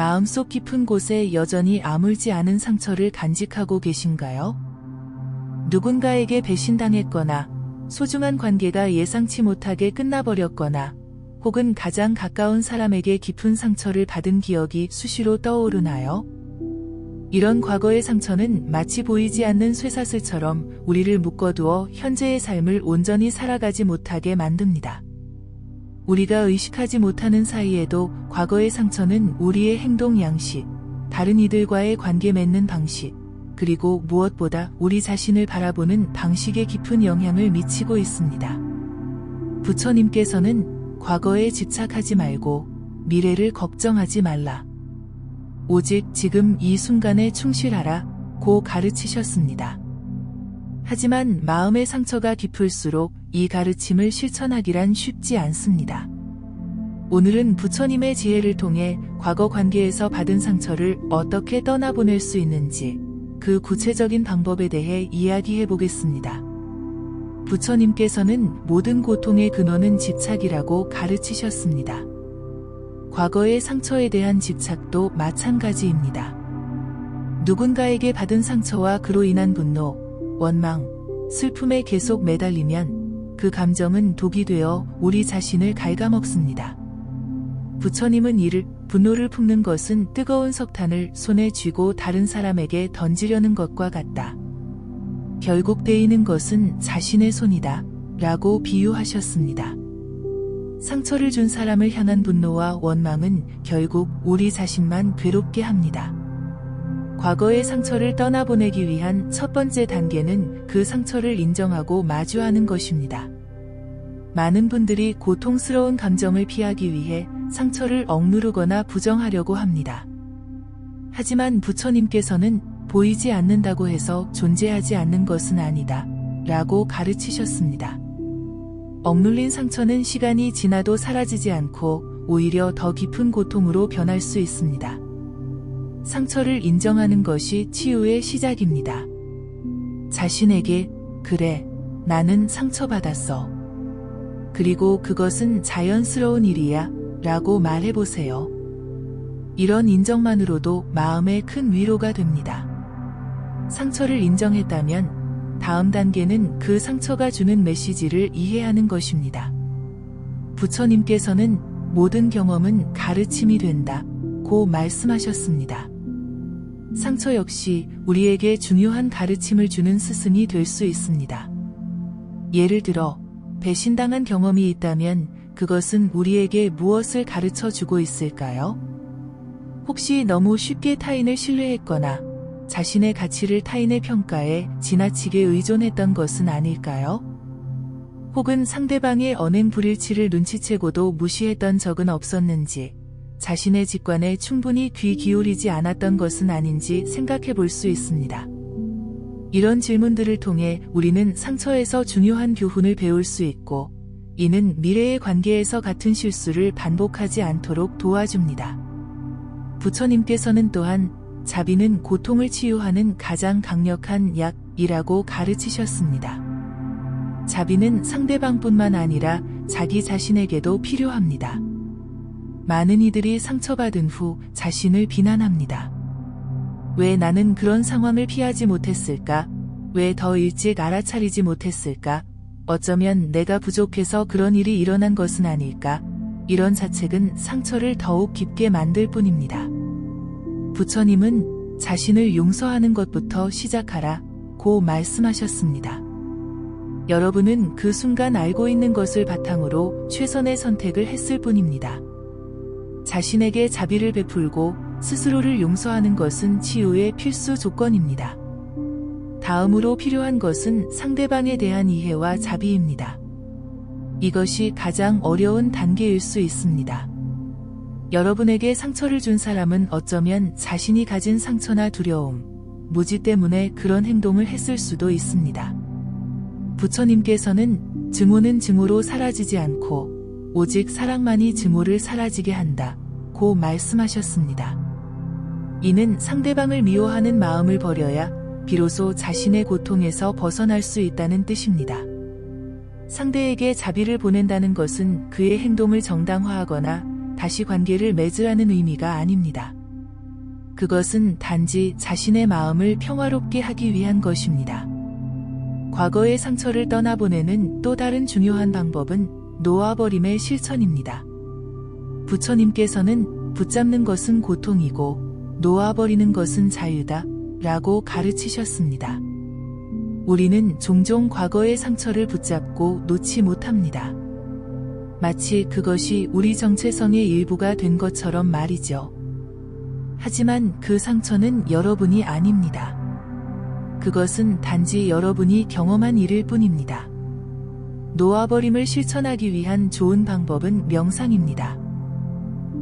마음속 깊은 곳에 여전히 아물지 않은 상처를 간직하고 계신가요? 누군가에게 배신당했거나 소중한 관계가 예상치 못하게 끝나버렸거나 혹은 가장 가까운 사람에게 깊은 상처를 받은 기억이 수시로 떠오르나요? 이런 과거의 상처는 마치 보이지 않는 쇠사슬처럼 우리를 묶어두어 현재의 삶을 온전히 살아가지 못하게 만듭니다. 우리가 의식하지 못하는 사이에도 과거의 상처는 우리의 행동 양식, 다른 이들과의 관계 맺는 방식, 그리고 무엇보다 우리 자신을 바라보는 방식에 깊은 영향을 미치고 있습니다. 부처님께서는 과거에 집착하지 말고 미래를 걱정하지 말라. 오직 지금 이 순간에 충실하라 고 가르치셨습니다. 하지만 마음의 상처가 깊을수록 이 가르침을 실천하기란 쉽지 않습니다. 오늘은 부처님의 지혜를 통해 과거 관계에서 받은 상처를 어떻게 떠나보낼 수 있는지 그 구체적인 방법에 대해 이야기해 보겠습니다. 부처님께서는 모든 고통의 근원은 집착이라고 가르치셨습니다. 과거의 상처에 대한 집착도 마찬가지입니다. 누군가에게 받은 상처와 그로 인한 분노, 원망, 슬픔에 계속 매달리면 그 감정은 독이 되어 우리 자신을 갉아먹습니다. 부처님은 이를 분노를 품는 것은 뜨거운 석탄을 손에 쥐고 다른 사람에게 던지려는 것과 같다. 결국 베이는 것은 자신의 손이다. 라고 비유하셨습니다. 상처를 준 사람을 향한 분노와 원망은 결국 우리 자신만 괴롭게 합니다. 과거의 상처를 떠나보내기 위한 첫 번째 단계는 그 상처를 인정하고 마주하는 것입니다. 많은 분들이 고통스러운 감정을 피하기 위해 상처를 억누르거나 부정하려고 합니다. 하지만 부처님께서는 보이지 않는다고 해서 존재하지 않는 것은 아니다. 라고 가르치셨습니다. 억눌린 상처는 시간이 지나도 사라지지 않고 오히려 더 깊은 고통으로 변할 수 있습니다. 상처를 인정하는 것이 치유의 시작입니다. 자신에게, 그래, 나는 상처받았어. 그리고 그것은 자연스러운 일이야, 라고 말해보세요. 이런 인정만으로도 마음에 큰 위로가 됩니다. 상처를 인정했다면 다음 단계는 그 상처가 주는 메시지를 이해하는 것입니다. 부처님께서는 모든 경험은 가르침이 된다. 고 말씀하셨습니다. 상처 역시 우리에게 중요한 가르침을 주는 스승이 될 수 있습니다. 예를 들어, 배신당한 경험이 있다면 그것은 우리에게 무엇을 가르쳐 주고 있을까요? 혹시 너무 쉽게 타인을 신뢰했거나 자신의 가치를 타인의 평가에 지나치게 의존했던 것은 아닐까요? 혹은 상대방의 언행 불일치를 눈치채고도 무시했던 적은 없었는지 자신의 직관에 충분히 귀 기울이지 않았던 것은 아닌지 생각해 볼 수 있습니다. 이런 질문들을 통해 우리는 상처에서 중요한 교훈을 배울 수 있고 이는 미래의 관계에서 같은 실수를 반복하지 않도록 도와줍니다. 부처님께서는 또한 자비는 고통을 치유하는 가장 강력한 약이라고 가르치셨습니다. 자비는 상대방뿐만 아니라 자기 자신에게도 필요합니다. 많은 이들이 상처받은 후 자신을 비난합니다. 왜 나는 그런 상황을 피하지 못했을까? 왜 더 일찍 알아차리지 못했을까? 어쩌면 내가 부족해서 그런 일이 일어난 것은 아닐까? 이런 자책은 상처를 더욱 깊게 만들 뿐입니다. 부처님은 자신을 용서하는 것부터 시작하라 고 말씀하셨습니다. 여러분은 그 순간 알고 있는 것을 바탕으로 최선의 선택을 했을 뿐입니다. 자신에게 자비를 베풀고 스스로를 용서하는 것은 치유의 필수 조건입니다. 다음으로 필요한 것은 상대방에 대한 이해와 자비입니다. 이것이 가장 어려운 단계일 수 있습니다. 여러분에게 상처를 준 사람은 어쩌면 자신이 가진 상처나 두려움, 무지 때문에 그런 행동을 했을 수도 있습니다. 부처님께서는 증오는 증오로 사라지지 않고 오직 사랑만이 증오를 사라지게 한다. 고 말씀하셨습니다. 이는 상대방을 미워하는 마음을 버려야 비로소 자신의 고통에서 벗어날 수 있다는 뜻입니다. 상대에게 자비를 보낸다는 것은 그의 행동을 정당화하거나 다시 관계를 맺으라는 의미가 아닙니다. 그것은 단지 자신의 마음을 평화롭게 하기 위한 것입니다. 과거의 상처를 떠나보내는 또 다른 중요한 방법은 놓아버림의 실천입니다. 부처님께서는 붙잡는 것은 고통이고 놓아버리는 것은 자유다 라고 가르치셨습니다. 우리는 종종 과거의 상처를 붙잡고 놓지 못합니다. 마치 그것이 우리 정체성의 일부가 된 것처럼 말이죠. 하지만 그 상처는 여러분이 아닙니다. 그것은 단지 여러분이 경험한 일일 뿐입니다. 놓아버림을 실천하기 위한 좋은 방법은 명상입니다.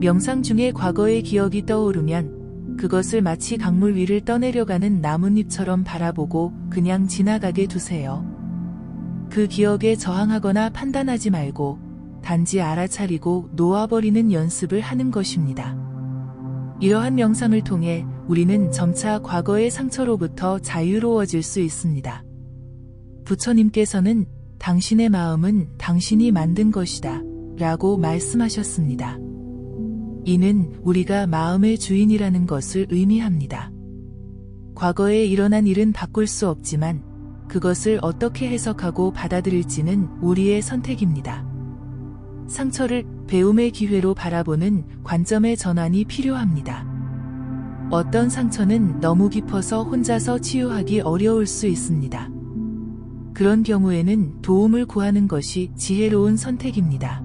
명상 중에 과거의 기억이 떠오르면 그것을 마치 강물 위를 떠내려가는 나뭇잎처럼 바라보고 그냥 지나가게 두세요. 그 기억에 저항하거나 판단하지 말고 단지 알아차리고 놓아버리는 연습을 하는 것입니다. 이러한 명상을 통해 우리는 점차 과거의 상처로부터 자유로워질 수 있습니다. 부처님께서는 당신의 마음은 당신이 만든 것이다 라고 말씀하셨습니다. 이는 우리가 마음의 주인이라는 것을 의미합니다. 과거에 일어난 일은 바꿀 수 없지만 그것을 어떻게 해석하고 받아들일지는 우리의 선택입니다. 상처를 배움의 기회로 바라보는 관점의 전환이 필요합니다. 어떤 상처는 너무 깊어서 혼자서 치유하기 어려울 수 있습니다. 그런 경우에는 도움을 구하는 것이 지혜로운 선택입니다.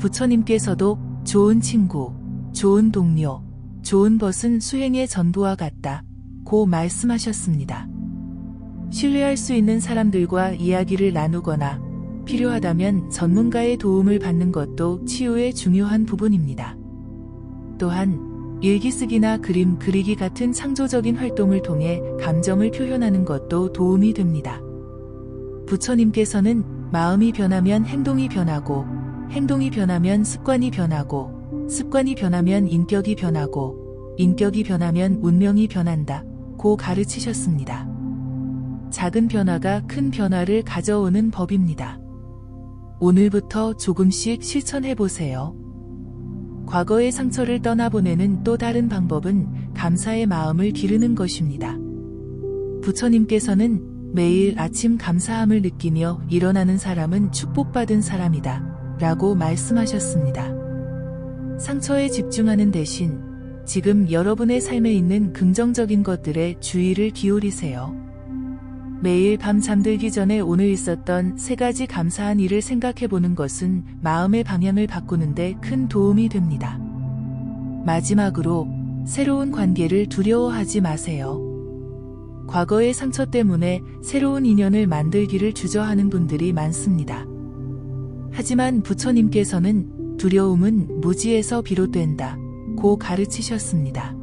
부처님께서도 좋은 친구, 좋은 동료, 좋은 벗은 수행의 전부와 같다. 고 말씀하셨습니다. 신뢰할 수 있는 사람들과 이야기를 나누거나 필요하다면 전문가의 도움을 받는 것도 치유의 중요한 부분입니다. 또한 일기 쓰기나 그림 그리기 같은 창조적인 활동을 통해 감정을 표현하는 것도 도움이 됩니다. 부처님께서는 마음이 변하면 행동이 변하고, 행동이 변하면 습관이 변하고, 습관이 변하면 인격이 변하고, 인격이 변하면 운명이 변한다. 고 가르치셨습니다. 작은 변화가 큰 변화를 가져오는 법입니다. 오늘부터 조금씩 실천해 보세요. 과거의 상처를 떠나보내는 또 다른 방법은 감사의 마음을 기르는 것입니다. 부처님께서는 매일 아침 감사함을 느끼며 일어나는 사람은 축복받은 사람이다. 라고 말씀하셨습니다. 상처에 집중하는 대신 지금 여러분의 삶에 있는 긍정적인 것들에 주의를 기울이세요. 매일 밤 잠들기 전에 오늘 있었던 세 가지 감사한 일을 생각해 보는 것은 마음의 방향을 바꾸는데 큰 도움이 됩니다. 마지막으로 새로운 관계를 두려워하지 마세요. 과거의 상처 때문에 새로운 인연을 만들기를 주저하는 분들이 많습니다. 하지만 부처님께서는 두려움은 무지에서 비롯된다. 고 가르치셨습니다.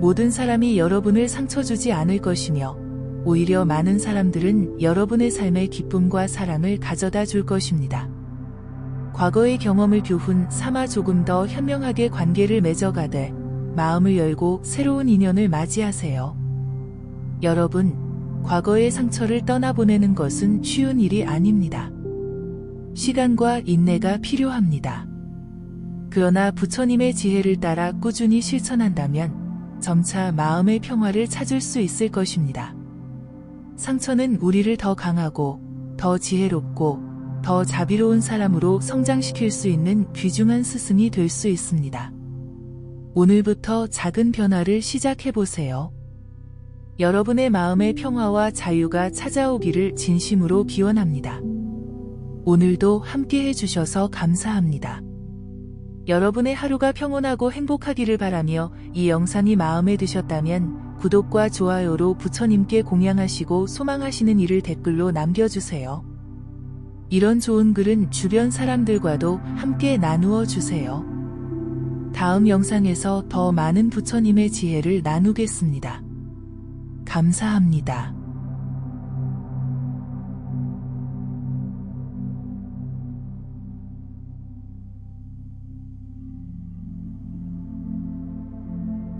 모든 사람이 여러분을 상처 주지 않을 것이며 오히려 많은 사람들은 여러분의 삶에 기쁨과 사랑을 가져다 줄 것입니다. 과거의 경험을 교훈 삼아 조금 더 현명하게 관계를 맺어가되 마음을 열고 새로운 인연을 맞이하세요. 여러분, 과거의 상처를 떠나보내는 것은 쉬운 일이 아닙니다. 시간과 인내가 필요합니다. 그러나 부처님의 지혜를 따라 꾸준히 실천한다면 점차 마음의 평화를 찾을 수 있을 것입니다. 상처는 우리를 더 강하고 더 지혜롭고 더 자비로운 사람으로 성장시킬 수 있는 귀중한 스승이 될 수 있습니다. 오늘부터 작은 변화를 시작해 보세요. 여러분의 마음의 평화와 자유가 찾아오기를 진심으로 기원합니다. 오늘도 함께 해주셔서 감사합니다. 여러분의 하루가 평온하고 행복하기를 바라며 이 영상이 마음에 드셨다면 구독과 좋아요로 부처님께 공양하시고 소망하시는 일을 댓글로 남겨주세요. 이런 좋은 글은 주변 사람들과도 함께 나누어 주세요. 다음 영상에서 더 많은 부처님의 지혜를 나누겠습니다. 감사합니다.